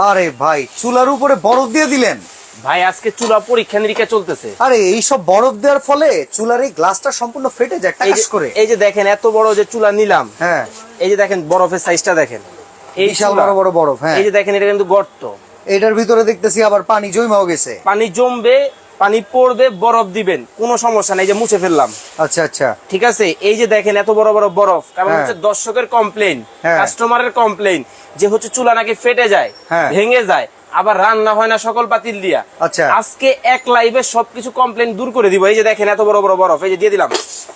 আরে ভাই চুলার উপরে বরফ দিয়ে দিলেন। ভাই আজকে চুলা পরীক্ষা নিরীক্ষা চলতেছে। আরে এই সব বরফ দেওয়ার ফলে চুলার এই গ্লাসটা সম্পূর্ণ ফেটে যায় এই টাকাস যে- করে। এই যে দেখেন এত বড় যে চুলা নিলাম হ্যাঁ। এই যে দেখেন বরফের সাইজটা দেখেন। এই বিশাল বড় বড় বরফ হ্যাঁ। এই যে দেখেন এটা কিন্তু গর্ত। এটার ভিতরে দেখতেছি আবার পানি জৈমাও গেছে। পানি জমবে পানি পড়বে বরফ দিবেন কোনো সমস্যা নাই যে মুছে ফেললাম আচ্ছা আচ্ছা ঠিক আছে এই যে দেখেন এত বড় বড় বরফ কারণ হ্যাঁ। হচ্ছে দর্শকের কমপ্লেন। কাস্টমারের কমপ্লেন যে হচ্ছে চুলা নাকি ফেটে যায় হ্যাঁ। ভেঙে যায় আবার রান্না হয় না সকল পাতিল দিয়া। আচ্ছা। আজকে এক লাইভে সবকিছু কমপ্লেন দূর করে দিব। এই যে দেখেন এত বড় বড় বরফ এই যে দিয়ে দিলাম।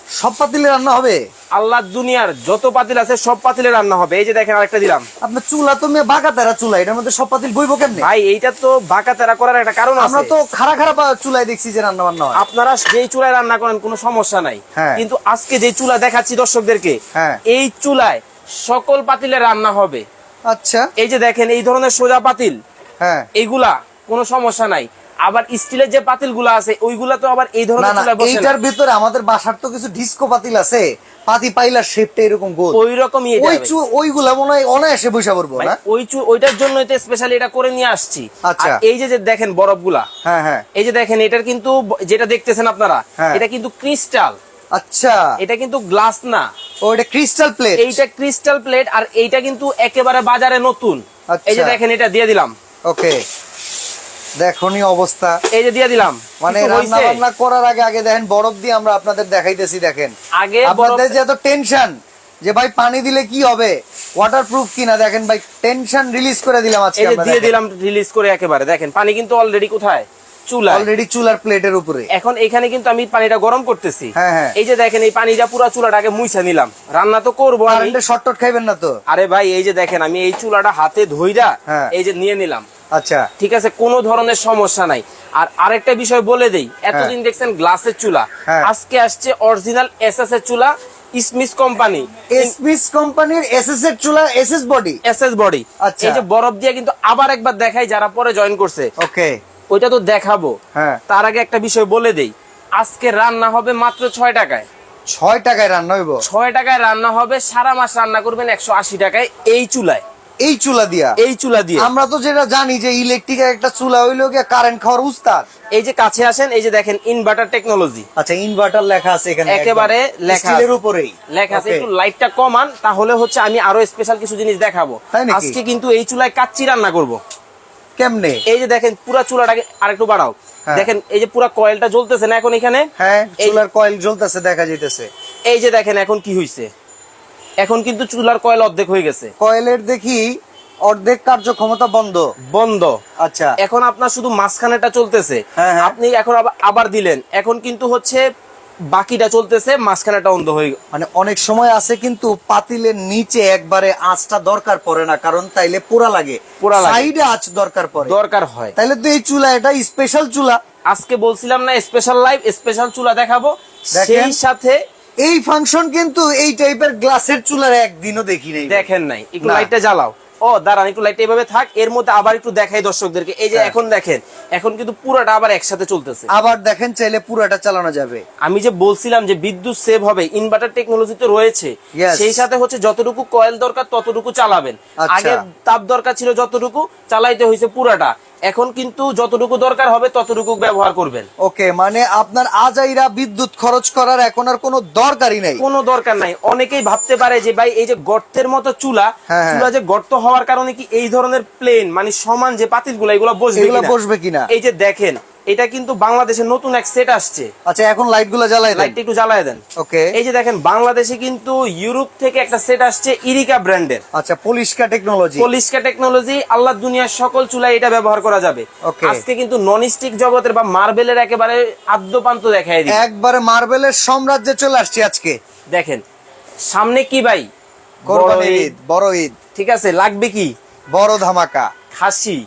সব পাতিলে রান্না হবে? আল্লাহ দুনিয়ার যত পাতিল আছে সব পাতিলে রান্না হবে। এই যে দেখেন আরেকটা দিলাম। আপনার চুলা তো মেয়ে বাঁকা তেরা চুলা এটার মধ্যে সব পাতিল বইবো কেমনে? ভাই এইটা তো বাঁকা তেরা করার একটা কারণ আমরা তো খাড়া খাড়া পা- চুলায় দেখছি যে রান্না বান্না হয়। আপনারা যেই চুলায় রান্না করেন কোনো সমস্যা নাই। হ্যাঁ। কিন্তু আজকে যে চুলা দেখাচ্ছি দর্শকদেরকে হ্যাঁ। এই চুলায় সকল পাতিলে রান্না হবে। আচ্ছা। এই যে দেখেন এই ধরনের সোজা পাতিল হ্যাঁ। এইগুলা কোনো সমস্যা নাই। আবার স্টিলের যে পাতিলগুলা আছে ওইগুলা তো আবার এই ধরনের বসে এইটার ভিতরে আমাদের বাসার তো কিছু ডিস্কো পাতিল আছে। পাতি পাইলার শেপটা এরকম গোল। ওই রকমই ওই। চু ওইগুলা মনে হয় অনায়াসে বসে পড়ব না? ওই চু- ওইটার জন্য তো স্পেশালি এটা করে নিয়ে আসছি। আচ্ছা। এই যে যে দেখেন বরফগুলা হ্যাঁ হ্যাঁ। এই যে দেখেন এটার কিন্তু যেটা দেখতেছেন আপনারা হ্যাঁ। এটা কিন্তু ক্রিস্টাল আচ্ছা। এটা কিন্তু গ্লাস না। ও এটা ক্রিস্টাল প্লেট এইটা ক্রিস্টাল প্লেট আর এইটা কিন্তু একেবারে বাজারে নতুন। আচ্ছা। এই যে দেখেন এটা দিয়ে দিলাম। ওকে। দেখনি অবস্থা। এই যে দিয়ে দিলাম। মানে রান্না বান্না করার আগে আগে দেখেন বরফ দিয়ে আমরা আপনাদের দেখাইতেছি দেখেন। আগে আপনাদের যে এত টেনশন যে ভাই পানি দিলে কি হবে? ওয়াটার প্রুফ কিনা? দেখেন ভাই টেনশন রিলিজ করে দিলাম আজকে যে দিয়ে দিলাম রিলিজ করে একেবারে। দেখেন পানি কিন্তু অলরেডি কোথায়? চুলা অলরেডি চুলার প্লেটের উপরে। এখন এখানে কিন্তু আমি পানিটা গরম করতেছি। হ্যাঁ, হ্যাঁ। এই যে দেখেন এই পানিটা পুরো চুলাটাকে মুইছা নিলাম। রান্না তো করব আমি। কারেন্টের শর্ট টট খাইবেন না তো? আরে ভাই এই যে দেখেন আমি এই চুলাটা হাতে ধইরা হ্যাঁ। এই যে নিয়ে নিলাম। আচ্ছা। ঠিক আছে কোনো ধরনের সমস্যা নাই। আর আরেকটা বিষয় বলে দেই এতদিন দেখছেন গ্লাসের চুলা। হ্যাঁ। আজকে আসছে অরিজিনাল এসএস এর চুলা ইসমিস কোম্পানি। এসপিস কোম্পানির এসএস এর চুলা এসএস বডি? SS body. আচ্ছা। এই যে বরফ দিয়ে কিন্তু আবার একবার দেখাই যারা পরে জয়েন করছে। ওকে। ওইটা তো দেখাবো। হ্যাঁ। তার আগে একটা বিষয় বলে দেই আজকে রান্না হবে মাত্র ছয় টাকায়। ছয় টাকায় রান্না হইব? ছয় টাকায় রান্না হবে সারা মাস রান্না করবেন একশো আশি টাকায় এই চুলায়। এই চুলা দিয়া। এই চুলা দিয়ে। আমরা তো যেটা জানি যে ইলেকট্রিক একটা চুলা হইল গিয়ে কারেন্ট খাওয়ার উস্তাদ। এই যে কাছে আসেন এই যে দেখেন ইনভার্টার টেকনোলজি আচ্ছা ইনভার্টার লেখা আছে এখানে একেবারে লেখা স্টিলের আছে। উপরেই। লেখা আছে একটু লাইটটা কমান তাহলে হচ্ছে আমি আরও স্পেশাল কিছু জিনিস দেখাবো। আজকে কিন্তু এই চুলায় কাচ্চি রান্না করব। কেমনে? এই যে দেখেন পুরা চুলাটাকে আরেকটু বাড়াও। হ্যাঁ। দেখেন এই যে পুরা কয়েলটা জ্বলতেছে না এখন এখানে? হ্যাঁ চুলার কয়েল জ্বলতেছে দেখা যাইতেছে। এই যে দেখেন এখন কি হইছে। এখন কিন্তু চুলার কয়েল অর্ধেক হয়ে গেছে। কয়েলের দেখি অর্ধেক কার্যক্ষমতা বন্ধ। বন্ধ। আচ্ছা। এখন আপনার শুধু মাঝখানেটা চলতেছে। হ্যাঁ, হ্যাঁ। আপনি এখন আবার- দিলেন। এখন কিন্তু হচ্ছে বাকিটা চলতেছে মাঝখানেটা অন্ধ হয়ে মানে অনেক সময় আছে কিন্তু পাতিলের নিচে একবারে আঁচটা দরকার পড়ে না কারণ তাইলে পোড়া লাগে। পোড়া। সাইডে আঁচ দরকার পড়ে। দরকার হয়। তাইলে তো এই চুলা এটা স্পেশাল চুলা। আজকে বলছিলাম না স্পেশাল লাইভ স্পেশাল চুলা দেখাবো। সেই সাথে এই ফাংশন কিন্তু এই টাইপের গ্লাসের চুলার একদিনও দেখি নাই দেখেন নাই একটু। লাইটটা জ্বালাও ও দাঁড়ান একটু লাইটটা এভাবে থাক এর মধ্যে আবার একটু দেখাই দর্শকদেরকে এই যে হ্যাঁ। এখন দেখেন এখন কিন্তু পুরোটা আবার একসাথে চলতেছে আবার দেখেন চাইলে পুরাটা চালানো যাবে আমি যে বলছিলাম যে বিদ্যুৎ সেভ হবে ইনভার্টার টেকনোলজি তো রয়েছে. সেই সাথে হচ্ছে যতটুকু কয়েল দরকার ততটুকু চালাবেন আচ্ছা। আগে তাপ দরকার ছিল যতটুকু চালাইতে হয়েছে পুরাটা এখন কিন্তু যতটুকু দরকার হবে ততটুকু ব্যবহার করবেন। ওকে মানে আপনার আজাইরা বিদ্যুৎ খরচ করার এখন আর কোনো দরকারই নাই। কোনো দরকার নাই। অনেকেই ভাবতে পারে যে ভাই এই যে গর্তের মতো চুলা হ্যাঁ, চুলা যে গর্ত হওয়ার কারণে কি এই ধরনের প্লেন মানে সমান যে পাতিলগুলা এগুলো বসবে এগুলা বসবে কিনা? এই যে দেখেন এটা কিন্তু বাংলাদেশের নতুন এক সেট আসছে। আচ্ছা এখন লাইটগুলো জ্বালাই দেন। লাইটটা একটু জ্বালায় দেন। ওকে এই যে দেখেন বাংলাদেশে কিন্তু ইউরোপ থেকে একটা সেট আসছে ইরিকা ব্র্যান্ডের আচ্ছা পলিশকা টেকনোলজি পলিশকা টেকনোলজি আল্লাহ দুনিয়ার সকল চুলায় এটা ব্যবহার করা যাবে. আজকে কিন্তু নন স্টিক জগতের বা মার্বেলের একেবারে আদ্যপান্ত দেখাই দিই একবারে মার্বেলের সাম্রাজ্যে চলে আসছে আজকে। দেখেন সামনে কি ভাই? কোরবানির বড় ঈদ। বড় ঈদ। ঠিক আছে লাগবে কি? বড় ধামাকা। খাসি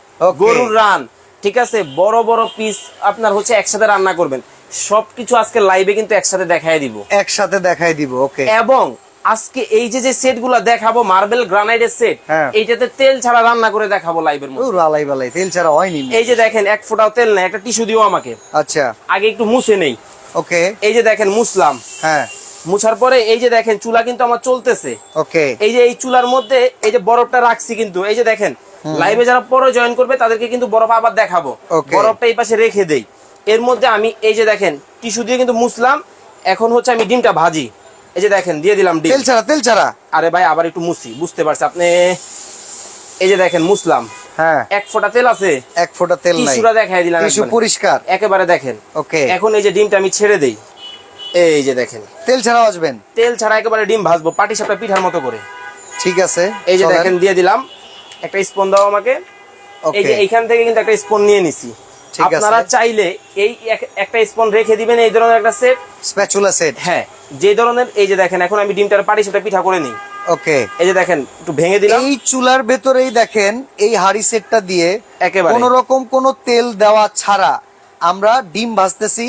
গরুর রান। ঠিক আছে? বড় বড় পিস আপনার হচ্ছে একসাথে রান্না করবেন। সবকিছু আজকে লাইভে কিন্তু একসাথে দেখাই দিব। একসাথে দেখাই দিব ওকে এবং আজকে এই যে যে সেটগুলা দেখাবো মার্বেল গ্রানাইটের সেট। এইটাতে তেল ছাড়া রান্না করে দেখাবো লাইভের মধ্যে। আলাই বালাই তেল ছাড়া হয়নি। এই যে দেখেন এক ফোঁটাও তেল নাই একটা টিস্যু দিও আমাকে। আচ্ছা। আগে একটু মুছে নেই। ওকে এই যে দেখেন মুছলাম। হ্যাঁ। মুছার পরে এই যে দেখেন চুলা কিন্তু আমার চলতেছে। ওকে এই যে এই চুলার মধ্যে এই যে বরফটা রাখছি কিন্তু এই যে দেখেন লাইভে যারা পরে জয়েন করবে তাদেরকে কিন্তু বরফ আবার দেখাবো। বরফটা এই পাশে রেখে দেই। এর মধ্যে আমি এই যে দেখেন টিস্যু দিয়ে কিন্তু মুছলাম এখন হচ্ছে আমি ডিমটা ভাজি। এই যে দেখেন দিয়ে দিলাম ডিম। তেল ছাড়া তেল ছাড়া। আরে ভাই আবার একটু মুছি বুঝতে পারছি আপনি। এই যে দেখেন মুসলাম। হ্যাঁ। এক ফোঁটা তেল আছে। এক ফোঁটা তেল নাই। টিস্যুটা দেখাই দিলাম টিস্যু পরিষ্কার। একেবারে দেখেন। ওকে এখন এই যে ডিমটা আমি ছেড়ে দেই। এই যে দেখেন। তেল ছাড়া আসবেন। তেল ছাড়া একেবারে ডিম ভাজবো পাটি সাপটা পিঠার মতো করে। ঠিক আছে এই যে দেখেন দিয়ে দিলাম। একটা স্পন দাও আমাকে। এই যে এইখান থেকে কিন্তু একটা স্পন নিয়ে নিছি। আপনারা চাইলে এই একটা স্পন রেখে দিবেন এই ধরনের একটা সেট স্প্যাচুলা সেট হ্যাঁ যে ধরনের এই যে দেখেন এখন আমি ডিমটার পাটি সেটা পিঠা করে নিই। ওকে এই যে দেখেন একটু ভেঙে দিলাম। এই চুলার ভেতরেই দেখেন এই হাড়ি সেটটা দিয়ে একেবারে। কোন রকম কোনো তেল দেওয়া ছাড়া আমরা ডিম ভাজতেছি।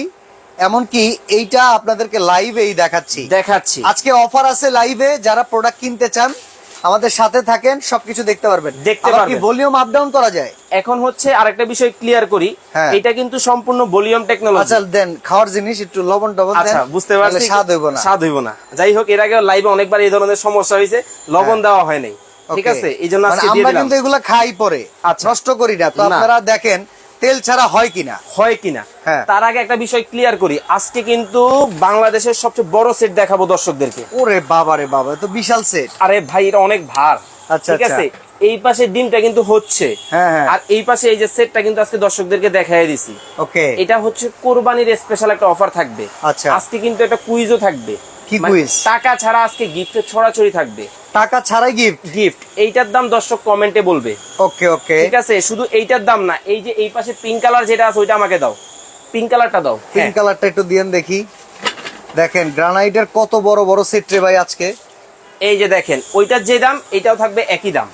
এমনকি এইটা আপনাদেরকে লাইভেই দেখাচ্ছি। দেখাচ্ছি। আজকে অফার আছে লাইভে যারা প্রোডাক্ট কিনতে চান আমাদের সাথে থাকেন সবকিছু দেখতে পারবেন। দেখতে পারবেন। ভলিউম আপ ডাউন করা যায়? এখন হচ্ছে আরেকটা বিষয় ক্লিয়ার করি। হ্যাঁ। এটা কিন্তু সম্পূর্ণ ভলিউম টেকনোলজি আচ্ছা দেন খাওয়ার জিনিস একটু লবণ টবণ দেন আচ্ছা বুঝতে পারছি স্বাদ হইব না। স্বাদ হইব না। যাই হোক এর আগে লাইভে অনেকবার এই ধরনের সমস্যা হয়েছে। লবণ দেওয়া হয় নাই। ঠিক আছে? এই জন্য মানে আজকে দিয়ে আমরা কিন্তু এগুলা খাই পরে। আচ্ছা। নষ্ট করি না। তো। আপনারা দেখেন তেল ছাড়া হয় কিনা? হয় কিনা? হ্যাঁ। তার আগে একটা বিষয় ক্লিয়ার করি। আজকে কিন্তু বাংলাদেশের সবচেয়ে বড় সেট দেখাবো দর্শকদেরকে। ওরে বাবা রে বাবা তো বিশাল সেট আরে ভাই এটা অনেক ভার। আচ্ছা, ঠিক আচ্ছা। আছে এই পাশে ডিমটা কিন্তু হচ্ছে। হ্যাঁ, হ্যাঁ। আর এই পাশে এই যে সেটটা কিন্তু আজকে দর্শকদেরকে দেখাই দিছি। ওকে এটা হচ্ছে কোরবানির স্পেশাল একটা অফার থাকবে। আচ্ছা। আজকে কিন্তু একটা কুইজও থাকবে। কি কুইজ? quiz? টাকা ছাড়া আজকে গিফটের ছড়াছড়ি থাকবে। টাকা ছাড়াই গিফট গিফট এইটার দাম দর্শক কমেন্টে বলবে। ওকে ওকে। ঠিক আছে? শুধু এইটার দাম না এই যে এই পাশে পিঙ্ক কালার যেটা আছে ওইটা আমাকে দাও। পিঙ্ক কালারটা দাও। পিঙ্ক হ্যাঁ। কালারটা একটু দিয়েন দেখি। দেখেন গ্রানাইটের কত বড় বড় সেট রে ভাই আজকে? এই যে দেখেন ওইটার যে দাম এটাও থাকবে একই দাম।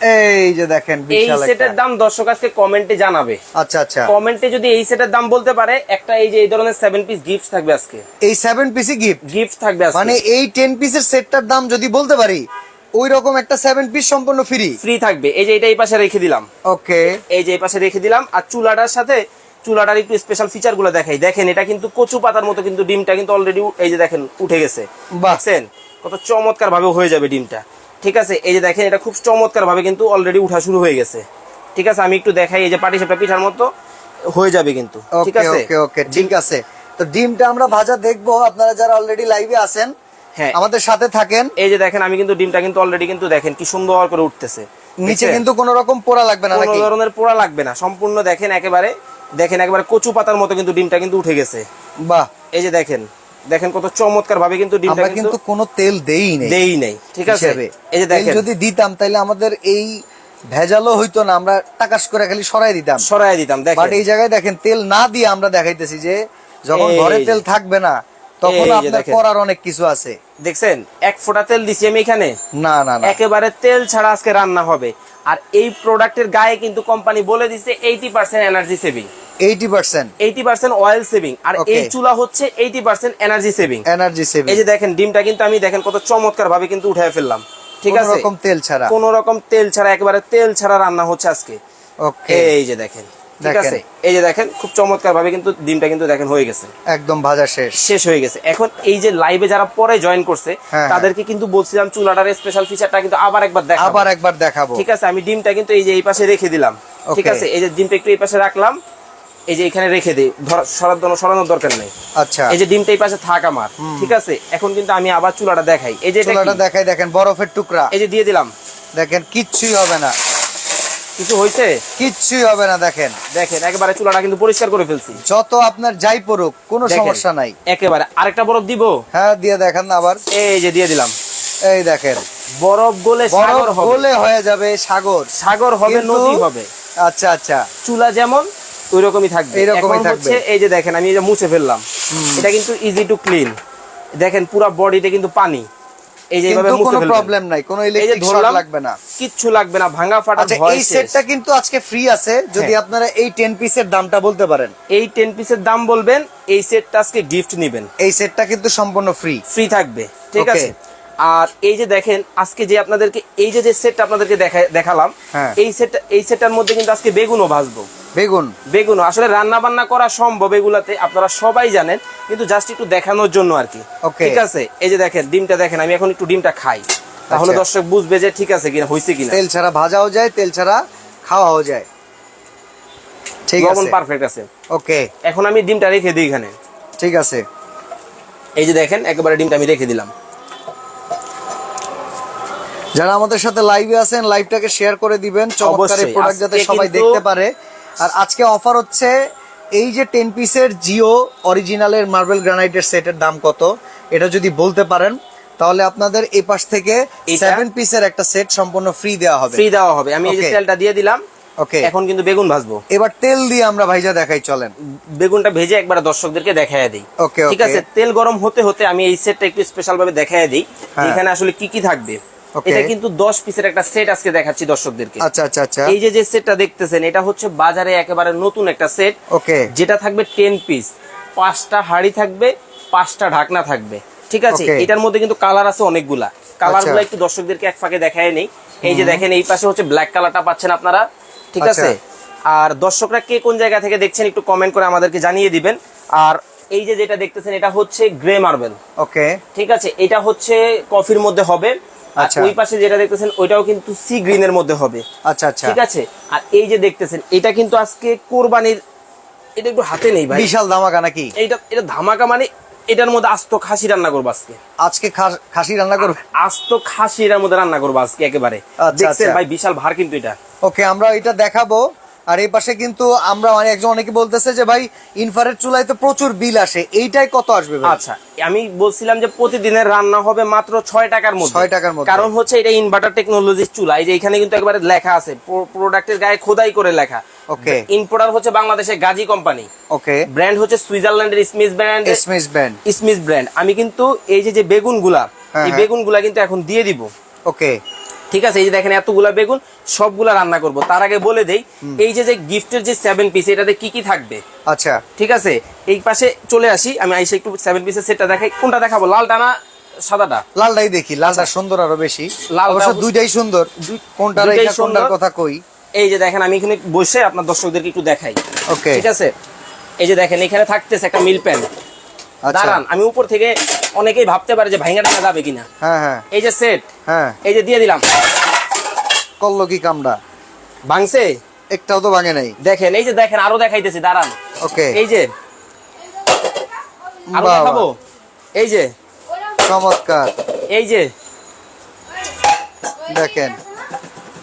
এই যে দেখেন এই সেটের দাম দর্শক আজকে কমেন্টে জানাবে। আচ্ছা আচ্ছা। কমেন্টে যদি এই সেটের দাম বলতে পারে একটা এই যে এই ধরনের সেভেন পিস গিফট থাকবে আজকে। এই সেভেন পিসি গিফট গিফট থাকবে আজকে। মানে এই টেন পিসের সেটটার দাম যদি বলতে পারি ওই রকম একটা সেভেন পিস সম্পূর্ণ ফ্রি ফ্রি থাকবে। এই যে এটা এই পাশে রেখে দিলাম। ওকে। এই যে এই পাশে রেখে দিলাম। আর চুলাটার সাথে চুলাটার একটু স্পেশাল ফিচারগুলো দেখাই। দেখেন এটা কিন্তু কচু পাতার মতো কিন্তু ডিমটা কিন্তু অলরেডি এই যে দেখেন উঠে গেছে। বাহ। দেখছেন? কত চমৎকার ভাবে হয়ে যাবে ডিমটা। ঠিক আছে এই যে দেখেন এটা খুব চমৎকার ভাবে কিন্তু অলরেডি উঠা শুরু হয়ে গেছে। ঠিক আছে আমি একটু দেখাই এই যে পাটি সাপটা পিঠার মতো হয়ে যাবে কিন্তু। ঠিক আছে? ওকে ওকে ঠিক আছে। তো ডিমটা আমরা ভাজা দেখব আপনারা যারা অলরেডি লাইভে আছেন হ্যাঁ। আমাদের সাথে থাকেন। এই যে দেখেন আমি কিন্তু ডিমটা কিন্তু অলরেডি কিন্তু দেখেন কি সুন্দর করে উঠতেছে। নিচে কিন্তু কোনো রকম পোড়া লাগবে না কোনো ধরনের পোড়া লাগবে না সম্পূর্ণ দেখেন একেবারে দেখেন একেবারে কচু পাতার মতো কিন্তু ডিমটা কিন্তু উঠে গেছে। বাহ। এই যে দেখেন দেখেন কত চমৎকার ভাবে কিন্তু ডিমটা কিন্তু কোনো তেল দেই নেই দেই নাই ঠিক আছে? এই যে দেখেন। যদি দিতাম তাহলে আমাদের এই ভেজালও হইতো না আমরা টাকাস করে খালি সরাই দিতাম। সরাই দিতাম দেখেন। বাট এই জায়গায় দেখেন তেল না দিয়ে আমরা দেখাইতেছি যে যখন ঘরে তেল থাকবে না তখন আপনার করার অনেক কিছু আছে। দেখছেন? এক ফোঁটা তেল দিছি আমি এখানে? না না না। একেবারে তেল ছাড়া আজকে রান্না হবে। আর এই প্রোডাক্টের গায়ে কিন্তু কোম্পানি বলে দিছে eighty percent energy saving eighty percent eighty percent oil saving আর এই চুলা হচ্ছে eighty percent energy saving energy saving এই যে দেখেন ডিমটা কিন্তু আমি দেখেন কত চমৎকার ভাবে কিন্তু উঠায় ফেললাম। ঠিক আছে? রকম তেল ছাড়া। কোন রকম তেল ছাড়া একেবারে তেল ছাড়া রান্না হচ্ছে আজকে। ওকে এই যে দেখেন ঠিক আছে? এই যে দেখেন খুব চমৎকার ভাবে কিন্তু ডিমটা কিন্তু দেখেন হয়ে গেছে। একদম ভাজা শেষ। শেষ হয়ে গেছে। এখন এই যে লাইভে যারা পরে জয়েন করছে হ্যাঁ, তাদেরকে কিন্তু বলছিলাম চুলাটার স্পেশাল ফিচারটা কিন্তু আবার একবার দেখাবো। আবার একবার দেখাবো। ঠিক আছে? আমি ডিমটা কিন্তু এই যে এই পাশে রেখে দিলাম। ঠিক আছে? এই যে ডিমটা একটু এই পাশে রাখলাম। এই যে এখানে রেখে দিই। ধর সরানোর সরানোর দরকার নেই। আচ্ছা। এই যে ডিমটা এই পাশে থাক আমার ঠিক আছে? এখন কিন্তু আমি আবার চুলাটা দেখাই। এই যে চুলাটা দেখাই দেখেন বরফের টুকরা। এই যে দিয়ে দিলাম। দেখেন কিচ্ছুই হবে না। কিছু হয়েছে? কিচ্ছুই হবে না দেখেন। দেখেন একেবারে চুলাটা কিন্তু পরিষ্কার করে ফেলছি। যত আপনার যাই পড়ুক কোনো সমস্যা নাই। একেবারে। আরেকটা বরফ দিব? হ্যাঁ দিয়ে দেখেন না আবার। এই যে দিয়ে দিলাম। এই দেখেন। বরফ গলে সাগর বরফ হবে। হলে হয়ে যাবে সাগর। সাগর হবে নদী হবে। আচ্ছা আচ্ছা। চুলা যেমন ওই রকমই থাকবে। এইরকমই এখন থাকবে। এই যে দেখেন আমি যে মুছে ফেললাম। এটা কিন্তু ইজি টু ক্লিন দেখেন পুরো বডিতে কিন্তু পানি। এই যে এইভাবে মুছে কোনো প্রবলেম নাই কোনো ইলেকট্রিক শর্ট লাগবে না। কিচ্ছু লাগবে না ভাঙা ফাটা আচ্ছা ভয় এই সেটটা কিন্তু আজকে ফ্রি আছে যদি হ্যাঁ। আপনারা এই 10 পিসের দামটা বলতে পারেন। এই টেন পিসের দাম বলবেন এই সেটটা আজকে গিফট নেবেন। এই সেটটা কিন্তু সম্পূর্ণ ফ্রি ফ্রি থাকবে ঠিক আছে? আর এই যে দেখেন আজকে যে আপনাদেরকে এই যে যে সেটটা আপনাদেরকে দেখা দেখালাম হ্যাঁ। এই সেটটা এই সেটটার মধ্যে কিন্তু আজকে বেগুনও ভাজবো। বেগুন। বেগুন। আসলে রান্না বান্না করা সম্ভব এগুলাতে আপনারা সবাই জানেন কিন্তু জাস্ট একটু দেখানোর জন্য আর কি। ঠিক আছে? এই যে দেখেন ডিমটা দেখেন আমি এখন একটু ডিমটা খাই। তাহলে আচ্ছা। দর্শক বুঝবে যে ঠিক আছে কিনা হয়েছে কিনা। তেল ছাড়া ভাজাও যায় তেল ছাড়া খাওয়াও যায়। ঠিক আছে। পারফেক্ট আছে। ওকে। এখন আমি ডিমটা রেখে দিই এখানে। ঠিক আছে। এই যে দেখেন একেবারে ডিমটা আমি রেখে দিলাম। যারা আমাদের সাথে লাইভে আছেন লাইভটাকে শেয়ার করে দিবেন। চমৎকার অবশ্যই। প্রোডাক্ট যাতে সবাই দেখতে পারে। আর আজকে অফার হচ্ছে এই যে টেন পিসের জিও অরিজিনালের মার্বেল গ্রানাইটের সেটের দাম কত? এটা যদি বলতে পারেন তাহলে আপনাদের এই পাশ থেকে সেভেন পিসের একটা সেট সম্পূর্ণ ফ্রি দেওয়া হবে। ফ্রি দেওয়া হবে। আমি এই যে তেলটা দিয়ে দিলাম ওকে এখন কিন্তু বেগুন ভাজবো। এবার তেল দিয়ে আমরা ভাইজা দেখাই চলেন। বেগুনটা ভেজে একবার দর্শকদেরকে দেখায় দিই। Okay, ঠিক আছে? তেল গরম হতে হতে আমি এই সেটটা একটু স্পেশাল ভাবে দেখায় দিই। হ্যাঁ। এখানে আসলে কি কি থাকবে. এটা কিন্তু দশ পিসের একটা সেট আজকে দেখাচ্ছি দর্শকদেরকে। আচ্ছা আচ্ছা আচ্ছা। এই যে যে সেটটা দেখতেছেন এটা হচ্ছে বাজারে একেবারে নতুন একটা সেট ওকে যেটা থাকবে টেন পিস পাঁচটা হাড়ি থাকবে পাঁচটা ঢাকনা থাকবে। ঠিক আছে? এটার মধ্যে কিন্তু কালার আছে অনেকগুলা। কালারগুলো আচ্ছা। একটু দর্শকদেরকে এক ফাঁকে দেখায় নেই। এই যে দেখেন এই পাশে হচ্ছে ব্ল্যাক কালারটা পাচ্ছেন আপনারা। ঠিক আচ্ছা। আছে? আর দর্শকরা কে কোন জায়গা থেকে দেখছেন একটু কমেন্ট করে আমাদেরকে জানিয়ে দিবেন। আর এই যে যেটা দেখতেছেন এটা হচ্ছে গ্রে মার্বেল ওকে ঠিক আছে? এটা হচ্ছে কফির মধ্যে হবে। আচ্ছা। ওই পাশে যেটা দেখতেছেন ওইটাও কিন্তু সি গ্রিনের মধ্যে হবে। আচ্ছা আচ্ছা। ঠিক আছে? আর এই যে দেখতেছেন এটা কিন্তু আজকে কোরবানির এটা একটু হাতে নেই ভাই। বিশাল ধামাকা নাকি? এটা এটা ধামাকা মানে এটার মধ্যে আস্ত খাসি রান্না করব আজকে। আজকে খাসি রান্না করবে? আস্ত খাসি এটার মধ্যে রান্না করব আজকে একেবারে। আচ্ছা, দেখছেন আচ্ছা। ভাই বিশাল ভার কিন্তু এটা। ওকে আমরা এটা দেখাবো। আর এই পাশে কিন্তু আমরা মানে একজন অনেকে বলতেছে যে ভাই ইনফারেট চুলায় তো প্রচুর বিল আসে। এইটাই কত আসবে আচ্ছা আমি বলছিলাম যে প্রতিদিনের রান্না হবে মাত্র ছয় টাকার মধ্যে। ছয় টাকার মধ্যে। কারণ হচ্ছে এটা ইনভার্টার টেকনোলজির চুলা। এই যে এখানে কিন্তু একবারে লেখা আছে প্রোডাক্টের গায়ে খোদাই করে লেখা। Okay. ইম্পোর্টার হচ্ছে বাংলাদেশের গাজী কোম্পানি ওকে ব্র্যান্ড হচ্ছে সুইজারল্যান্ডের স্মিথ ব্র্যান্ড এসমিস ব্যান্ড স্মিথ ব্র্যান্ড আমি কিন্তু এই যে যে বেগুনগুলা হ্যাঁ, এই হ্যাঁ। বেগুনগুলা কিন্তু এখন দিয়ে দিব। ওকে ঠিক আছে? এই যে দেখেন এতগুলা বেগুন সবগুলা রান্না করব। তার আগে বলে দেই এই যে যে গিফটের যে সেভেন পিস এটাতে কি কি থাকবে? আচ্ছা। ঠিক আছে? এই পাশে চলে আসি আমি আইসে একটু সেভেন পিসের সেটটা দেখাই। কোনটা দেখাবো? লালটা না সাদাটা? লালটাই দেখি লালটা সুন্দর আরও বেশি। অবশ্য অবশ্য- দুইটাই সুন্দর। কোনটা রেখা কোনটার সুন্দর। কথা কই? এই যে দেখেন আমি এখানে বসে আপনার দর্শকদেরকে একটু দেখাই। ওকে ঠিক আছে? এই যে দেখেন এখানে থাকতেছে একটা মিল প্যান। আচ্ছা দাঁড়ান আমি উপর থেকে অনেকেই ভাবতে পারে যে ভাইঙ্গা টাকা যাবে কিনা। হ্যাঁ হ্যাঁ। এই যে সেট হ্যাঁ। এই যে দিয়ে দিলাম। করল কি কামড়া ভাঙছে? একটাও তো ভাঙে নাই। দেখেন এই যে দেখেন আরও দেখাইতেছি দাঁড়ান। ওকে। এই যে। আরও দেখাবো? এই যে। চমৎকার। এই যে। দেখেন।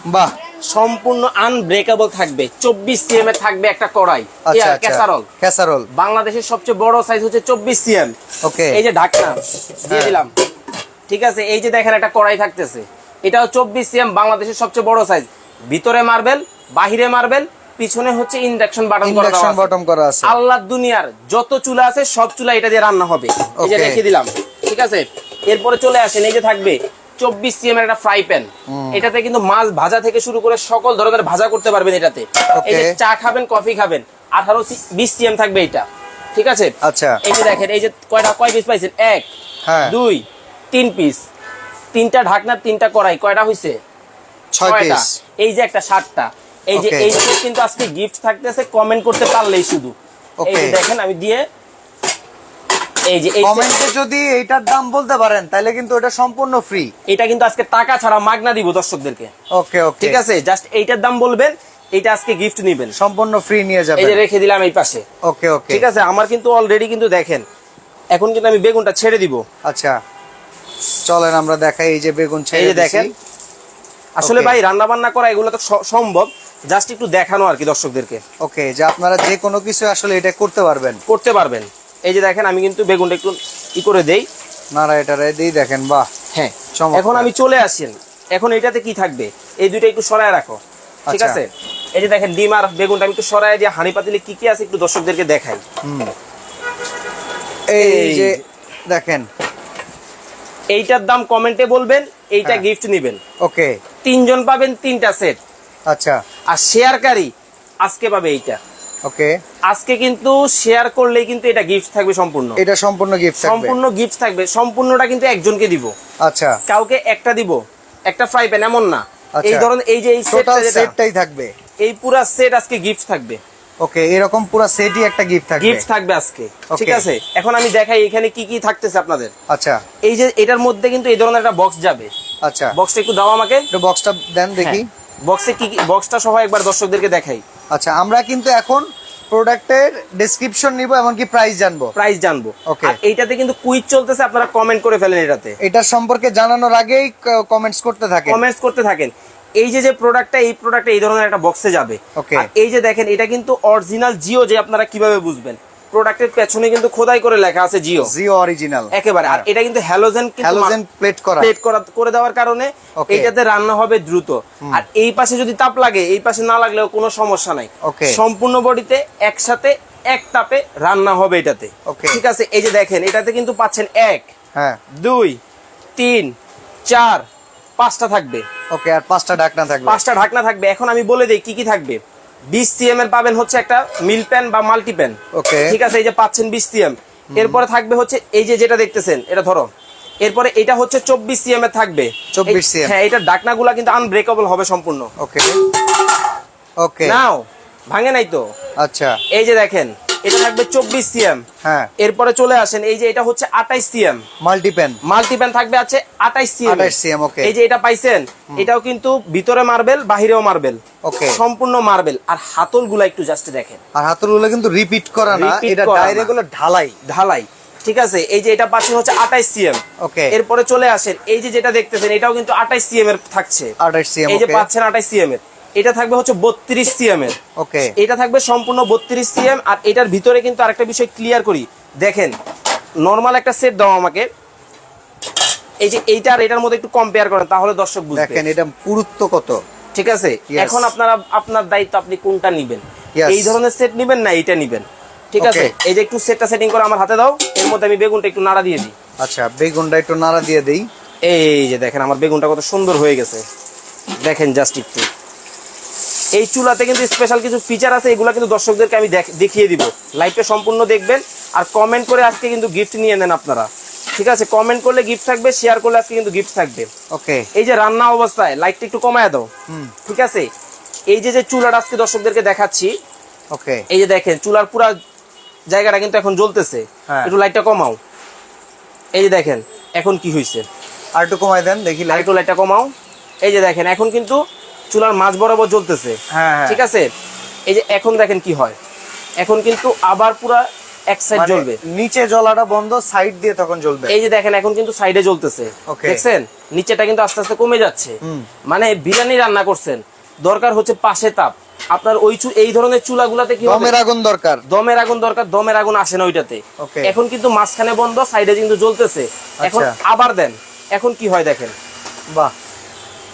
বাহ। সম্পূর্ণ আনব্রেকেবল থাকবে। চব্বিশ সিএম এর থাকবে একটা কড়াই। আচ্ছা আচ্ছা। ক্যাসারল ক্যাসারল বাংলাদেশের সবচেয়ে বড় সাইজ হচ্ছে চব্বিশ সিএম ওকে। এই যে ঢাকনা দিয়ে হ্যাঁ। দিলাম। ঠিক আছে? এই যে দেখেন একটা কড়াই থাকতেছে। এটাও চব্বিশ সিএম বাংলাদেশের সবচেয়ে বড় সাইজ ভিতরে মার্বেল বাহিরে মার্বেল পিছনে হচ্ছে ইন্ডাকশন বাটন করা ইন্ডাকশন। বটম করা আছে। আল্লাহ দুনিয়ার যত চুলা আছে সব চুলা এটা দিয়ে রান্না হবে। এই যে রেখে দিলাম। ঠিক আছে? এরপরে চলে আসেন এই যে থাকবে চব্বিশ সিএম এর একটা ফ্রাই প্যান এটাতে কিন্তু মাছ ভাজা থেকে শুরু করে সকল ধরনের ভাজা করতে পারবেন এটাতে। এই যে চা খাবেন কফি খাবেন আঠারো বিশ সিএম থাকবে এটা। ঠিক আছে? আচ্ছা। এই যে দেখেন এই যে কয়টা কয় পিস পাইছেন? এক হ্যাঁ। দুই তিন পিস তিনটা ঢাকনা তিনটা কড়াই কয়টা হয়েছে ছয়টা। এই যে একটা সাতটা। এই যে এই কিন্তু আজকে গিফট থাকতেছে কমেন্ট করতে পারলেই শুধু। এই যে দেখেন আমি দিয়ে এই যে কমেন্টে যদি এইটার দাম বলতে পারেন তাহলে কিন্তু এটা সম্পূর্ণ ফ্রি এটা কিন্তু আজকে টাকা ছাড়া মাগনা দিব দর্শকদেরকে। ওকে ওকে ঠিক আছে? জাস্ট এইটার দাম বলবেন এটা আজকে গিফট নিবেন। সম্পূর্ণ ফ্রি নিয়ে এই যে রেখে দিলাম এই পাশে। ওকে ওকে ঠিক আছে? আমার কিন্তু অলরেডি কিন্তু দেখেন এখন কিন্তু আমি বেগুনটা ছেড়ে দিব। আচ্ছা চলেন আমরা দেখাই এই যে বেগুন ছেড়ে এই যে দেখেন আসলে ভাই রান্না বান্না করা এগুলো তো সম্ভব জাস্ট একটু দেখানো আর কি দর্শকদেরকে। ওকে যে আপনারা যে কোনো কিছু আসলে এটা করতে পারবেন। করতে পারবেন। এই যে দেখেন আমি কিন্তু বেগুনটা একটু ই করে দেই। দেখেন বাহ হ্যাঁ। এখন আমি চলে আসেন এখন এটাতে কি থাকবে? এই দুইটা একটু সরায় রাখো ঠিক আচ্ছা। আছে? এই যে দেখেন ডিম আর বেগুনটা আমি একটু সরায় দিয়ে হানি পাতিলে কি কি আছে একটু দর্শকদেরকে দেখাই। হুম। এই যে। দেখেন। এইটার দাম কমেন্টে বলবেন এইটা হ্যাঁ। গিফট নিবেন। ওকে। তিনজন পাবেন তিনটা সেট। আচ্ছা। আর শেয়ারকারী আজকে পাবে এইটা। ওকে। আজকে কিন্তু শেয়ার করলেই কিন্তু এটা গিফট থাকবে সম্পূর্ণ। এটা সম্পূর্ণ গিফট থাকবে। সম্পূর্ণ গিফট থাকবে। সম্পূর্ণটা কিন্তু একজনকে দিব। আচ্ছা। কাউকে একটা দিব। একটা ফ্রাই প্যান এমন না। আচ্ছা। এই ধরনের এই যে এই সেটটাই থাকবে। এই পুরা সেট আজকে গিফট থাকবে। ওকে এরকম পুরো সেটই একটা গিফট থাকবে। গিফট থাকবে আজকে। ঠিক আছে? এখন আমি দেখাই এখানে কি কি থাকতেছে আপনাদের। আচ্ছা। এই যে এটার মধ্যে কিন্তু এই ধরনের একটা বক্স যাবে। আচ্ছা। বক্সটা একটু দাও আমাকে। একটু বক্সটা দেন দেখি। বক্সে কি বক্সটা সহ একবার দর্শকদেরকে দেখাই। আচ্ছা আমরা কিন্তু এখন প্রোডাক্টের ডেসক্রিপশন নিব এমনকি প্রাইস জানব। প্রাইস জানব। ওকে আর এইটাতে কিন্তু কুইজ চলতেছে আপনারা কমেন্ট করে ফেলেন এটাতে। এটা সম্পর্কে জানানোর আগেই কমেন্টস করতে থাকেন। কমেন্টস করতে থাকেন। এই যে যে প্রোডাক্টটা এই প্রোডাক্টটা এই ধরনের একটা বক্সে যাবে। ওকে আর এই যে দেখেন এটা কিন্তু অরিজিনাল জিও যে আপনারা কীভাবে বুঝবেন? প্রোডাক্টের পেছনে কিন্তু খোদাই করে লেখা আছে জিও। জিও অরিজিনাল একেবারে আর এটা কিন্তু হ্যালোজেন হ্যালোজেন প্লেট করা। প্লেট করা করে দেওয়ার কারণে. এটাতে রান্না হবে দ্রুত। আর এই পাশে যদি তাপ লাগে এই পাশে না লাগলেও কোনো সমস্যা নাই. সম্পূর্ণ বডিতে একসাথে এক তাপে রান্না হবে এটাতে. ঠিক আছে এই যে দেখেন এটাতে কিন্তু পাচ্ছেন এক হ্যাঁ। দুই তিন চার পাঁচটা থাকবে। ওকে আর পাঁচটা ঢাকনা থাকবে। পাঁচটা ঢাকনা থাকবে। এখন আমি বলে দিই কি কি থাকবে? বিশ সিএম এর পাবেন হচ্ছে একটা মিল প্যান বা মাল্টি প্যান. ঠিক আছে এই যে পাচ্ছেন বিশ সিএম এরপরে থাকবে হচ্ছে এই যে যেটা দেখতেছেন এটা ধরো। এরপরে এটা হচ্ছে চব্বিশ সিএম এর থাকবে। 24 এই- cm হ্যাঁ এটা ডাকনাগুলা কিন্তু আনব্রেকেবল হবে সম্পূর্ণ। ওকে ওকে নাও ভাঙে নাই তো? আচ্ছা। এই যে দেখেন এটা থাকবে চব্বিশ সিএম। হ্যাঁ। এরপরে চলে আসেন এই যে এটা হচ্ছে আঠাইশ সিএম। মাল্টিপ্যান মাল্টিপ্যান থাকবে আছে আঠাইশ সিএম। 28 cm, okay. এই যে এটা পাইছেন এটাও কিন্তু ভিতরে মার্বেল বাহিরেও মার্বেল. সম্পূর্ণ মার্বেল। আর হাতলগুলা একটু জাস্ট দেখেন। আর হাতুড়গুলো কিন্তু রিপিট করা না এটা ডাইরেক্টগুলো ঢালাই। ঢালাই। ঠিক আছে? এই যে এটা পাচ্ছেন হচ্ছে আঠাইশ সিএম। Okay. এরপরে চলে আসেন এই যে যেটা দেখতেছেন এটাও কিন্তু আঠাইশ সিএম এর থাকছে। 28 সিএম এই যে ওকে পাচ্ছেন আঠাইশ সিএম এর। এটা থাকবে হচ্ছে বত্রিশ সিএম এর। ওকে এটা থাকবে সম্পূর্ণ বত্রিশ সিএম আর এটার ভিতরে কিন্তু আরেকটা বিষয় ক্লিয়ার করি। দেখেন নর্মাল একটা সেট দাও আমাকে। এই যে এইটা আর এটার মধ্যে একটু কম্পেয়ার করেন তাহলে দর্শক বুঝবে। দেখেন এটা পুরুত্ব কত? ঠিক আছে? এখন আপনারা আপনার দায়িত্ব আপনি কোনটা নিবেন. এই ধরনের সেট নিবেন না এইটা নিবেন? ঠিক আছে? এই যে একটু সেটটা সেটিং করে আমার হাতে দাও এর মধ্যে আমি বেগুনটা একটু নাড়া দিয়ে দিই। আচ্ছা বেগুনটা একটু নাড়া দিয়ে দেই। এই যে দেখেন আমার বেগুনটা কত সুন্দর হয়ে গেছে। দেখেন জাস্ট একটু। এই চুলাতে কিন্তু স্পেশাল কিছু ফিচার আছে এগুলো কিন্তু দর্শকদেরকে আমি দেখিয়ে দিব। লাইভে সম্পূর্ণ দেখবেন আর কমেন্ট করে আজকে কিন্তু গিফট নিয়ে নেন আপনারা। ঠিক আছে? কমেন্ট করলে গিফট থাকবে শেয়ার করলে আজকে কিন্তু গিফট থাকবে। ওকে এই যে রান্না অবস্থায় লাইটটা একটু কমায় দাও। ঠিক আছে? এই যে যে চুলাটা আজকে দর্শকদেরকে দেখাচ্ছি ওকে এই যে দেখেন চুলার পুরা জায়গাটা কিন্তু এখন জ্বলতেছে। হ্যাঁ। একটু লাইটটা কমাও। এই যে দেখেন এখন কি হয়েছে আর একটু কমাই দেন দেখি লাইট লাইটটা কমাও। এই যে দেখেন এখন কিন্তু চুলার মাঝ বরাবর জ্বলতেছে। হ্যাঁ, হ্যাঁ। ঠিক আছে? এই যে এখন দেখেন কি হয়। এখন কিন্তু আবার পুরা এক সাইড মানে জ্বলবে। নিচে জ্বলাটা বন্ধ সাইড দিয়ে তখন জ্বলবে। এই যে দেখেন এখন কিন্তু সাইডে জ্বলতেছে. দেখছেন? নিচেটা কিন্তু আস্তে আস্তে কমে যাচ্ছে। মানে বিরিয়ানি রান্না করছেন। দরকার হচ্ছে পাশে তাপ। আপনার ওই এই ধরনের চুলাগুলাতে কি দমের আগুন দরকার। দমের আগুন দরকার দমের আগুন আসে না ওইটাতে। এখন কিন্তু মাঝখানে বন্ধ সাইডে কিন্তু জ্বলতেছে। এখন আচ্ছা। আবার দেন। এখন কি হয় দেখেন? বাহ।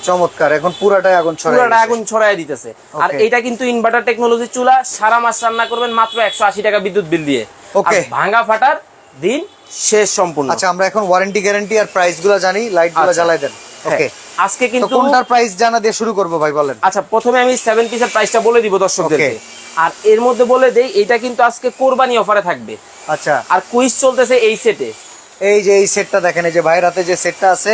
চমৎকার এখন পুরাটাই আগুন ছড়ায় পুরাটা আগুন ছড়াই দিতেছে। আর এটা কিন্তু ইনভার্টার টেকনোলজি চুলা সারা মাস রান্না করবেন মাত্র একশো আশি টাকা বিদ্যুৎ বিল দিয়ে. আর ভাঙা ফাটার দিন শেষ সম্পূর্ণ। আচ্ছা আমরা এখন ওয়ারেন্টি গ্যারান্টি আর প্রাইসগুলো জানি লাইটগুলো আচ্ছা। দেন। হ্যাঁ, ওকে আজকে কিন্তু কোনটার প্রাইস জানা দিয়ে শুরু করব ভাই বলেন। আচ্ছা প্রথমে আমি সেভেন পিসের প্রাইসটা বলে দিব দর্শকদেরকে। আর এর মধ্যে বলে দেই এটা কিন্তু আজকে কোরবানি অফারে থাকবে। আচ্ছা। আর কুইজ চলতেছে এই সেটে এই যে এই সেটটা দেখেন এই যে ভাইয়ের হাতে যে সেটটা আছে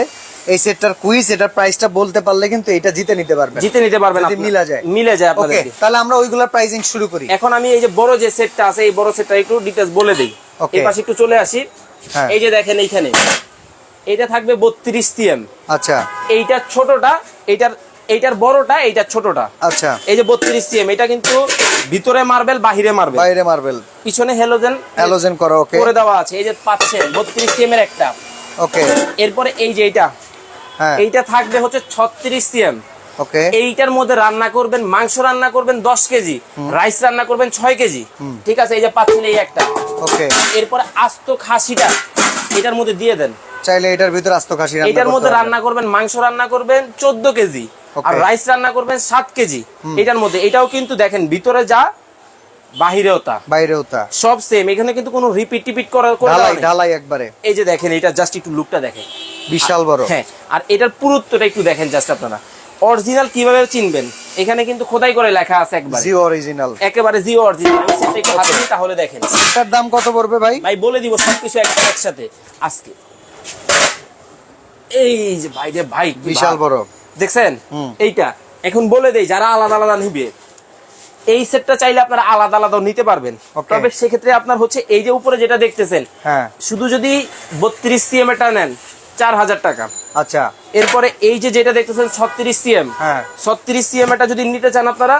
এই সেটটার কুইজ এটার প্রাইসটা বলতে পারলে কিন্তু এটা জিতে নিতে পারবেন। জিতে নিতে পারবেন যদি আপনারা। মিলা যায়। মিলে যায় আপনাদের তাহলে আমরা ওইগুলোর প্রাইজিং শুরু করি। এখন আমি এই যে বড় যে সেটটা আছে এই বড় সেটটা একটু ডিটেলস বলে দিই. এই পাশে একটু চলে আসি। হ্যাঁ। এই যে দেখেন এইখানে। এইটা থাকবে বত্রিশ সিএম। আচ্ছা। এইটা ছোটটা এইটার এইটার বড়টা এইটার ছোটটা। আচ্ছা। এই যে বত্রিশ সিএম এটা কিন্তু ভিতরে মার্বেল বাহিরে মার্বেল। বাইরে মার্বেল। পিছনে হ্যালোজেন হ্যালোজেন করা ওকে করে দেওয়া আছে। এই যে পাচ্ছেন বত্রিশ সিএম এর একটা। ওকে এরপরে এই যে হ্যাঁ এইটা থাকবে হচ্ছে ছত্রিশ সিএম। ওকে। এইটার মধ্যে রান্না করবেন মাংস রান্না করবেন দশ কেজি রাইস রান্না করবেন ছয় কেজি। ঠিক আছে এই যে পাচ্ছেন এই একটা। ওকে। এরপরে আস্ত খাসিটা এটার মধ্যে দিয়ে দেন। চাইলে এটার ভিতরে আস্ত খাসি এটার মধ্যে রান্না করবেন মাংস রান্না করবেন চোদ্দ কেজি। আর রাইস রান্না করবেন সাত কেজি। এটার মধ্যে এটাও কিন্তু দেখেন ভিতরে যা বাহিরেও তা। বাইরেও তা। সব সেম এখানে কিন্তু কোনো রিপিট টিপিট করার করে ঢালাই ঢালাই একবারে। এই যে দেখেন এটা জাস্ট একটু লুকটা দেখেন। বিশাল বড়। হ্যাঁ আর এটার পুরুত্বটা একটু দেখেন জাস্ট আপনারা। অরিজিনাল কীভাবে চিনবেন? এখানে কিন্তু খোদাই করে লেখা আছে একবার। জিও অরিজিনাল একেবারে জিও অরিজিনাল সেটা একটু হাতে নিই, তাহলে দেখেন। এটার দাম কত পড়বে ভাই? ভাই বলে দিব সবকিছু এক- একসাথে। আজকে। এই যে ভাই রে ভাই বিশাল বড়। দেখছেন? এইটা। এখন বলে দেই যারা আলাদা আলাদা নিবে এই সেটটা চাইলে আপনারা আলাদা আলাদা নিতে পারবেন. তবে সেক্ষেত্রে আপনার হচ্ছে এই যে উপরে যেটা দেখতেছেন হ্যাঁ। শুধু যদি বত্রিশ সিএম এটা নেন চার হাজার টাকা। আচ্ছা। এরপরে এই যে যেটা দেখতেছেন ছত্রিশ সিএম হ্যাঁ। ছত্রিশ সিএম এটা যদি নিতে চান আপনারা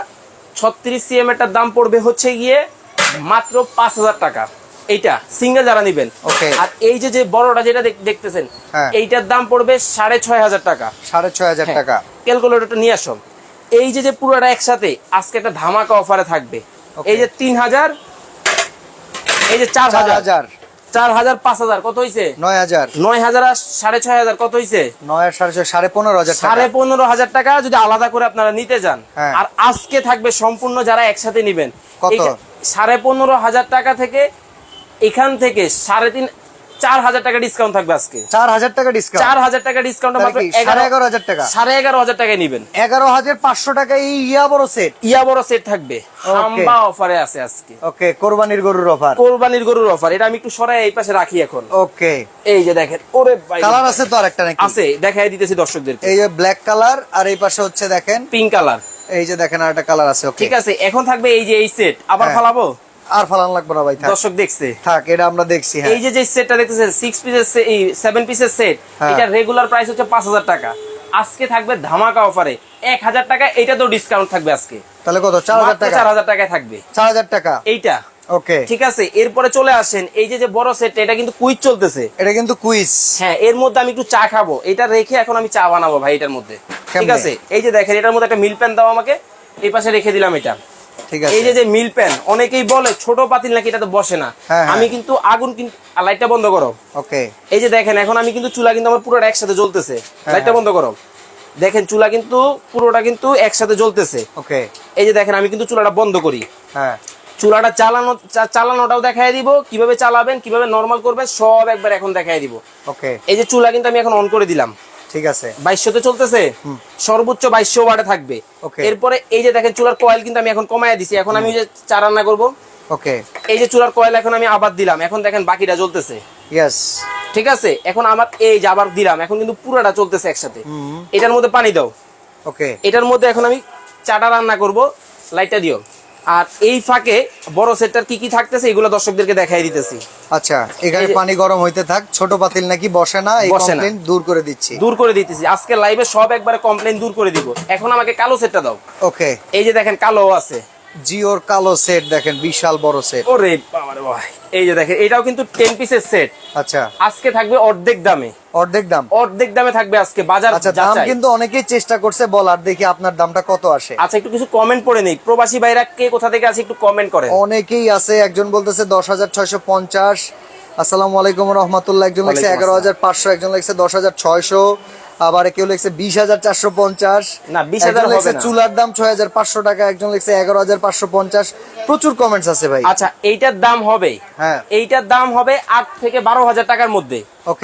ছত্রিশ সিএম এটার দাম পড়বে হচ্ছে গিয়ে মাত্র পাঁচ হাজার টাকা। এইটা সিঙ্গেল যারা নিবেন। আর এই যে যে বড়টা যেটা দেখতেছেন হ্যাঁ। এইটার দাম পড়বে সাড়ে ছয় হাজার টাকা। সাড়ে ছয় হাজার টাকা। ক্যালকুলেটরটা নিয়ে আসো এই যে যে পুরোটা একসাথে আজকে একটা ধামাকা অফারে থাকবে। এই যে তিন হাজার এই যে চার হাজার চার হাজার পাঁচ হাজার কত হয়েছে নয় হাজার নয় হাজার আর সাড়ে ছয় হাজার কত হয়েছে নয় আর সাড়ে ছয় সাড়ে পনেরো হাজার সাড়ে পনেরো হাজার টাকা যদি আলাদা করে আপনারা নিতে যান। হ্যাঁ। আর আজকে থাকবে সম্পূর্ণ যারা একসাথে নিবেন। কত? সাড়ে পনেরো হাজার টাকা থেকে এখান থেকে সাড়ে তিন চার হাজার টাকা ডিসকাউন্ট থাকবে আজকে। চার হাজার টাকা ডিসকাউন্ট চার হাজার টাকা ডিসকাউন্ট? সাড়ে এগারো হাজার টাকা? সাড়ে এগারো হাজার টাকায় নিবেন। এগারো হাজার পাঁচশো টাকা এই ইয়া বড় সেট ইয়া বড় সেট থাকবে। হাম্বা অফারে আছে আজকে। ওকে কোরবানির গরুর অফার কোরবানির গরুর অফার এটা আমি একটু সরাই এই পাশে রাখি এখন। ওকে এই যে দেখেন ওরে ভাই। কালার আছে তো আরেকটা নাকি? আছে দেখাই দিতেছি দর্শকদেরকে। এই যে ব্ল্যাক কালার আর এই পাশে হচ্ছে দেখেন পিঙ্ক কালার এই যে দেখেন আরেকটা কালার আছে ওকে ঠিক আছে এখন থাকবে এই যে এই সেট আবার হ্যাঁ। ফালাবো? আর ফালান লাগবে না ভাই দর্শক দেখছে। থাক এটা আমরা দেখছি হ্যাঁ। এই যে যে সেটটা দেখতেছেন সিক্স পিসের এই সেভেন পিসের সেট। এটা রেগুলার প্রাইস হচ্ছে পাঁচ হাজার টাকা। আজকে থাকবে ধামাকা অফারে এক হাজার টাকা এটা তো ডিসকাউন্ট থাকবে আজকে। তাহলে কত? চার হাজার টাকা? চার হাজার টাকায় থাকবে। চার হাজার টাকা? এইটা। ওকে। ঠিক আছে এরপরে চলে আসেন এই যে যে বড় সেটটা এটা কিন্তু কুইজ চলতেছে। এটা কিন্তু কুইজ হ্যাঁ এর মধ্যে আমি একটু চা খাব। এটা রেখে এখন আমি চা বানাবো ভাই এটার মধ্যে। ঠিক আছে এই যে দেখেন এটার মধ্যে একটা মিল প্যান দাও আমাকে। এই পাশে রেখে দিলাম এটা। এই যে যে মিল প্যান অনেকেই বলে ছোট পাতিল নাকি এটাতে বসে না। হ্যাঁ, হ্যাঁ। আমি কিন্তু আগুন কিন্তু লাইটটা বন্ধ করো। ওকে। এই যে দেখেন এখন আমি কিন্তু চুলা কিন্তু আমার পুরোটা একসাথে জ্বলতেছে। হ্যাঁ, লাইটটা বন্ধ করো। দেখেন চুলা কিন্তু পুরোটা কিন্তু একসাথে জ্বলতেছে। ওকে। এই যে দেখেন আমি কিন্তু চুলাটা বন্ধ করি। হ্যাঁ। চুলাটা চালানো চালানোটাও দেখাই দিব। কীভাবে চালাবেন কীভাবে নর্মাল করবেন সব একবার এখন দেখাই দিব। ওকে। এই যে চুলা কিন্তু আমি এখন অন করে দিলাম। ঠিক আছে। বাইশশোতে চলতেছে? সর্বোচ্চ বাইশশো ওয়াটে থাকবে. এরপরে এই যে দেখেন চুলার কয়েল কিন্তু আমি এখন কমায় দিছি। এখন আমি যে চা রান্না করব ওকে। এই যে চুলার কয়েল এখন আমি আবার দিলাম। এখন দেখেন বাকিটা জ্বলতেছে। ইয়েস ঠিক আছে? এখন আমার এই যে আবার দিলাম এখন কিন্তু পুরোটা চলতেছে একসাথে। এটার মধ্যে পানি দাও। ওকে। এটার মধ্যে এখন আমি চাটা রান্না করব। লাইটটা দিও। আর এই ফাঁকে বড় সেটটার কি কি থাকতেছে এগুলো দর্শকদেরকে দেখাই দিতেছি। আচ্ছা এখানে পানি গরম হইতে থাক ছোট পাতিল নাকি বসে না এই বসে না। কমপ্লেন দূর করে দিচ্ছি। দূর করে দিতেছি। আজকে লাইভে সব একবারে কমপ্লেন দূর করে দিব। এখন আমাকে কালো সেটটা দাও। ওকে। এই যে দেখেন কালো আছে। জিওর কালো সেট দেখেন বিশাল বড় সেট। ওরে বাবা এই যে দেখেন এটাও কিন্তু টেন পিসের সেট আচ্ছা। আজকে থাকবে অর্ধেক দামে। অর্ধেক দাম। অর্ধেক দামে থাকবে আজকে বাজার আচ্ছা দাম কিন্তু অনেকেই চেষ্টা করছে বলার দেখি আপনার দামটা কত আসে। আচ্ছা একটু কিছু কমেন্ট পড়ে নেই। প্রবাসী ভাইরা কে কোথা থেকে আছে একটু কমেন্ট করে অনেকেই আছে একজন বলতেছে দশ হাজার ছয়শো পঞ্চাশ। আসসালামু আলাইকুম রহমতুল্লাহ একজন লাগছে এগারো হাজার পাঁচশো একজন লাগছে দশ হাজার ছয়শো। আবার কেউ লিখছে বিশ হাজার চারশো পঞ্চাশ না, বিশ হাজার লিখছে চুলার দাম ছয় হাজার পাঁচশো টাকা একজন লিখছে এগারো হাজার পাঁচশো পঞ্চাশ। প্রচুর কমেন্টস আছে ভাই। আচ্ছা এইটার দাম হবে। হ্যাঁ। এইটার দাম হবে আট থেকে বারো হাজার টাকার মধ্যে.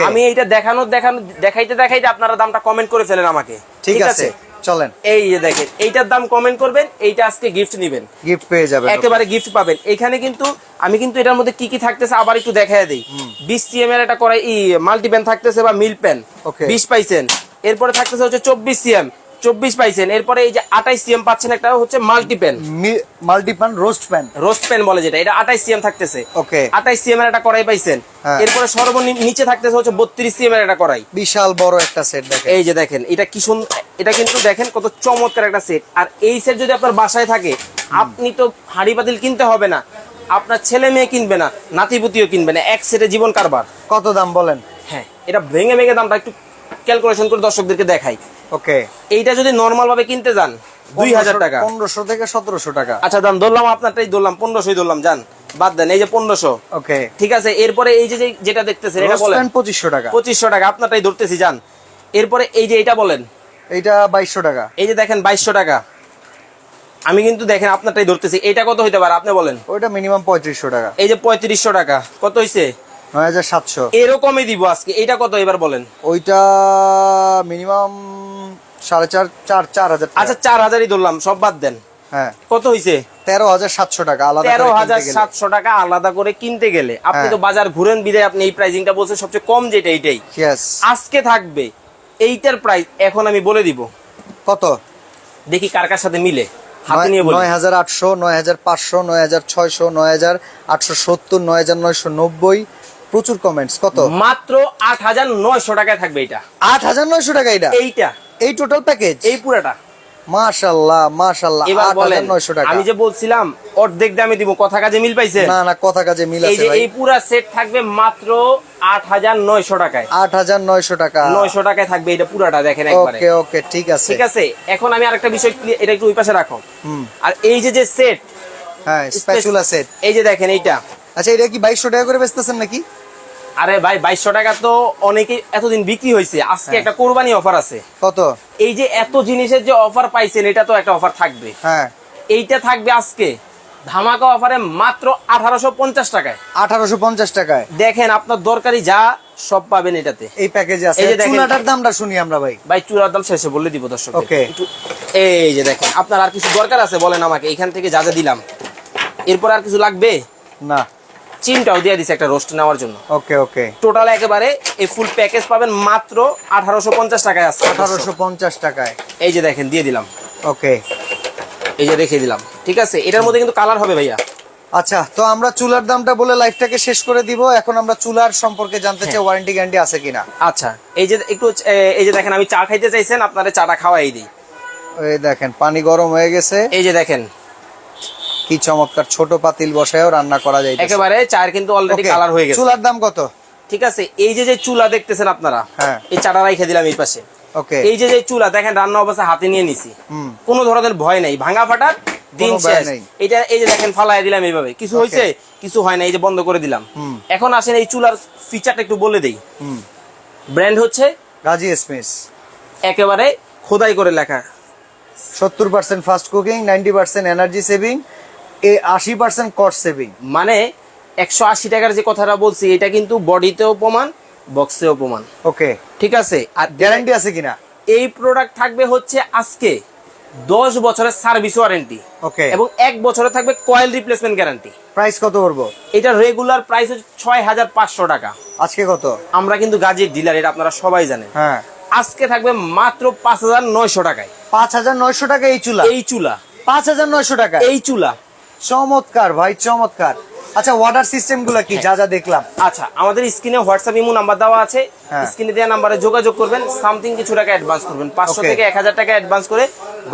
আমি এইটা দেখানো দেখানো দেখাইতে দেখাইতে আপনারা দামটা কমেন্ট করে ফেলেন আমাকে। ঠিক আছে? চলেন। এই যে দেখেন এইটার দাম কমেন্ট করবেন এইটা আজকে গিফট নেবেন। গিফট পেয়ে যাবেন একেবারে গিফট পাবেন। এখানে কিন্তু আমি কিন্তু এটার মধ্যে কি কি থাকতেছে আবার একটু দেখায় দেই। বিশ সিএম এর একটা করাই ই মাল্টি প্যান থাকতেছে বা মিল প্যান Okay. বিশ পাইছেন। এরপরে থাকতেছে হচ্ছে চব্বিশ সিএম চব্বিশ পাইছেন। এরপরে এই যে আঠাইশ সিএম পাচ্ছেন একটা হচ্ছে multi pan multi pan roast pan roast pan বলে যেটা এটা আঠাইশ সিএম থাকতেছে। ওকে। আঠাইশ সিএম এর একটা কড়াই পাইছেন। হ্যাঁ। এরপরে সর্বনিম্ন নিচে থাকতেছে হচ্ছে বত্রিশ সিএম এর একটা কড়াই। বিশাল বড় একটা সেট দেখেন। এই যে দেখেন এটা কি সুন্দর এটা কিন্তু দেখেন কত চমৎকার একটা সেট আর এই সেট যদি আপনার বাসায় থাকে আপনি তো হাড়ি পাতিল কিনতে হবে না। আপনার ছেলে মেয়ে কিনবে না নাতিপুতিও কিনবে না এক সেটে জীবন কারবার। কত দাম বলেন? হ্যাঁ এটা ভেঙে ভেঙে দামটা একটু ক্যালকুলেশন করে দর্শকদেরকে দেখাই। ওকে এইটা যদি নর্মাল ভাবে কিনতে যান দুই হাজার টাকা। পনেরোশো থেকে সতেরোশো টাকা। আচ্ছা দাম ধরলাম আপনারটাই ধরলাম পনেরোশোই ধরলাম যান বাদ দেন এই যে পনেরোশো। ওকে ঠিক আছে এরপরে এই যে যেটা দেখতেছেন এটা বলেন। পঁচিশশো টাকা। পঁচিশশো টাকা আপনারটাই ধরতেছি যান। এরপরে এই যে এটা বলেন। এইটা বাইশশো টাকা। এই যে দেখেন বাইশশো টাকা। আমি কিন্তু দেখেন আপনারটাই ধরতেছি। এটা কত হইতে পারে আপনি বলেন। ওইটা মিনিমাম পঁয়ত্রিশশো টাকা। এই যে পঁয়ত্রিশশো টাকা। কত হইছে? নয় হাজার সাতশো। এরকমই দিব আজকে। এটা কত এবার বলেন। ওইটা মিনিমাম সাড়ে চার চার চার হাজার আচ্ছা চার হাজারই ধরলাম সব বাদ দেন। হ্যাঁ। কত হইছে? তেরো হাজার সাতশো টাকা আলাদা তেরো হাজার সাতশো টাকা আলাদা করে কিনতে গেলে। আপনি হ্যাঁ। তো বাজার ঘুরেন বিদায় আপনি এই প্রাইজিংটা বলছেন সবচেয়ে কম যেটা এইটাই। আজকে থাকবে এইটার প্রাইস এখন আমি বলে দিব। কত? দেখি কার কার সাথে মিলে। হাতে নিয়ে বলি। নয় হাজার আটশো নয় হাজার পাঁচশো নয় হাজার ছয়শো নয় হাজার আটশো সত্তর নয় হাজার নয়শো নব্বই। প্রচুর কমেন্টস কত? মাত্র আট হাজার নয়শো টাকায় থাকবে এটা আট হাজার নয়শো টাকা এটা এইটা। এই টোটাল প্যাকেজ এই পুরাটা। মাশাল্লাহ মাশাল্লাহ এবার বলেন হাজার নয়শো টাকা। আমি যে বলছিলাম অর্ধেক দামে দিব কথা কাজে মিল পাইছে না না কথা কাজে মিল এই আছে যে ভাই। এই পুরা সেট থাকবে মাত্র আট হাজার নয়শো টাকায়। আট হাজার নয়শো টাকা। নয়শো টাকায় থাকবে এটা পুরাটা দেখেন একবারে। ওকে ওকে ঠিক আছে। ঠিক আছে এখন আমি আরেকটা বিষয় এটা একটু ওই পাশে রাখো। হুম। আর এই যে যে সেট হ্যাঁ স্প্যাচুলা সেট এই যে দেখেন এইটা। আচ্ছা এটা কি বাইশশো টাকা করে বেচতেছেন নাকি? আরে ভাই বাইশশো টাকা তো অনেকেই এতদিন বিক্রি হয়েছে। আজকে হ্যাঁ। একটা কোরবানি অফার আছে। কত? এই যে এত জিনিসের যে অফার পাইছেন এটা তো একটা অফার থাকবে। হ্যাঁ। এইটা থাকবে আজকে ধামাকা অফারে মাত্র আঠারোশো পঞ্চাশ টাকায়। আঠারোশো পঞ্চাশ টাকায়। দেখেন আপনার দরকারি যা সব পাবেন এটাতে। এই প্যাকেজে আছে। এই যে দেখেন- চুলাটার দামটা শুনি আমরা ভাই। ভাই চূড়ার দাম শেষে বলে দিব দর্শক। Okay. এই যে দেখেন আপনার আর কিছু দরকার আছে বলেন আমাকে এখান থেকে যা যা দিলাম। এরপর আর কিছু লাগবে? না। চিমটাও দিয়ে দিছে একটা রোস্ট নেওয়ার জন্য। ওকে ওকে। টোটাল একেবারে এই ফুল প্যাকেজ পাবেন মাত্র আঠারোশো পঞ্চাশ টাকায় আছে। আঠারোশো পঞ্চাশ টাকায়। এই যে দেখেন দিয়ে দিলাম। ওকে। এই যে রেখে দিলাম। ঠিক আছে? এটার মধ্যে কিন্তু কালার হবে ভাইয়া। আচ্ছা তো আমরা চুলার দামটা বলে লাইফটাকে শেষ করে দিব। এখন আমরা চুলার সম্পর্কে জানতে চাই ওয়ারেন্টি গ্যারান্টি আছে কিনা? আচ্ছা এই যে একটু এই যে দেখেন আমি চা খাইতে চাইছেন আপনারা চাটা খাওয়াই দিই। এই দেখেন পানি গরম হয়ে গেছে। এই যে দেখেন কি চমৎকার ছোট পাতিল বসায়ও রান্না করা যায় একেবারে চায়ের কিন্তু অলরেডি কালার হয়ে গেছে। চুলার দাম কত? ঠিক আছে এই যে যে চুলা দেখতেছেন আপনারা হ্যাঁ। এই চাটা রাইখে দিলাম এই পাশে। ওকে এই যে যে চুলা দেখেন রান্না অবস্থা হাতে নিয়ে নিছি। কোনো ধরনের ভয় নেই ভাঙা ফাটার দিন শেষ। এটা এই যে দেখেন ফালাই দিলাম এইভাবে। কিছু. হয়েছে কিছু হয় না এই যে বন্ধ করে দিলাম। হুম। এখন আসেন এই চুলার ফিচারটা একটু বলে দেই। হুম। ব্র্যান্ড হচ্ছে গাজী স্মিস একেবারে খোদাই করে লেখা। সত্তর percent fast cooking ninety percent energy saving আশি পার্সেন্ট কস্ট সেভিং মানে একশো আশি টাকার যে কথাটা বলছি এটা কিন্তু বডিতেও প্রমাণ বক্সেও প্রমাণ। ওকে। ঠিক আছে? আর গ্যারান্টি আছে কিনা? এই প্রোডাক্ট থাকবে হচ্ছে আজকে দশ বছরের সার্ভিস ওয়ারেন্টি ওকে। এবং এক বছরে থাকবে কয়েল রিপ্লেসমেন্ট গ্যারান্টি প্রাইস কত পড়ব এটা রেগুলার প্রাইস হচ্ছে ছয় হাজার পাঁচশো টাকা। আজকে কত? আমরা কিন্তু গাজীর ডিলার এটা আপনারা সবাই জানেন। হ্যাঁ। আজকে থাকবে মাত্র পাঁচ হাজার নয়শো টাকায়। পাঁচ হাজার নয়শো টাকা এই চুলা? এই চুলা। পাঁচ হাজার নয়শো টাকা? এই চুলা। চমৎকার ভাই চমৎকার। আচ্ছা ওয়াটার সিস্টেমগুলো কি? যা যা দেখলাম। আচ্ছা আমাদের স্ক্রিনে হোয়াটসঅ্যাপ ইমো নাম্বার দেওয়া আছে। হ্যাঁ। স্ক্রিনে দেওয়া নাম্বারে যোগাযোগ করবেন সামথিং কিছু টাকা অ্যাডভান্স করবেন। পাঁচশো থেকে এক হাজার টাকা অ্যাডভান্স করে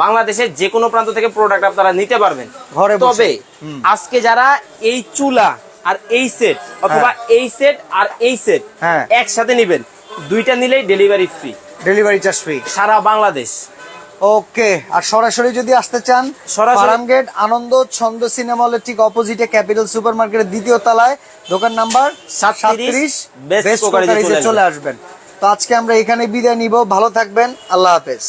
বাংলাদেশের যে কোনো প্রান্ত থেকে প্রোডাক্ট আপনারা নিতে পারবেন। ঘরে বসে। তবে আজকে যারা এই চুলা আর এই সেট অথবা এই সেট আর এই সেট হ্যাঁ। একসাথে নেবেন দুইটা নিলেই delivery free delivery charge free সারা বাংলাদেশ। ওকে আর সরাসরি যদি আসতে চান সরাসরি- গেট আনন্দ ছন্দ সিনেমা হলের ঠিক অপোজিটে ক্যাপিটাল সুপার মার্কেটের দ্বিতীয় তলায় দোকান নাম্বার 37 সাতত্রিশ বেস্ট চলে আসবেন। তো আজকে আমরা এখানে বিদায় নিব ভালো থাকবেন আল্লাহ হাফেজ।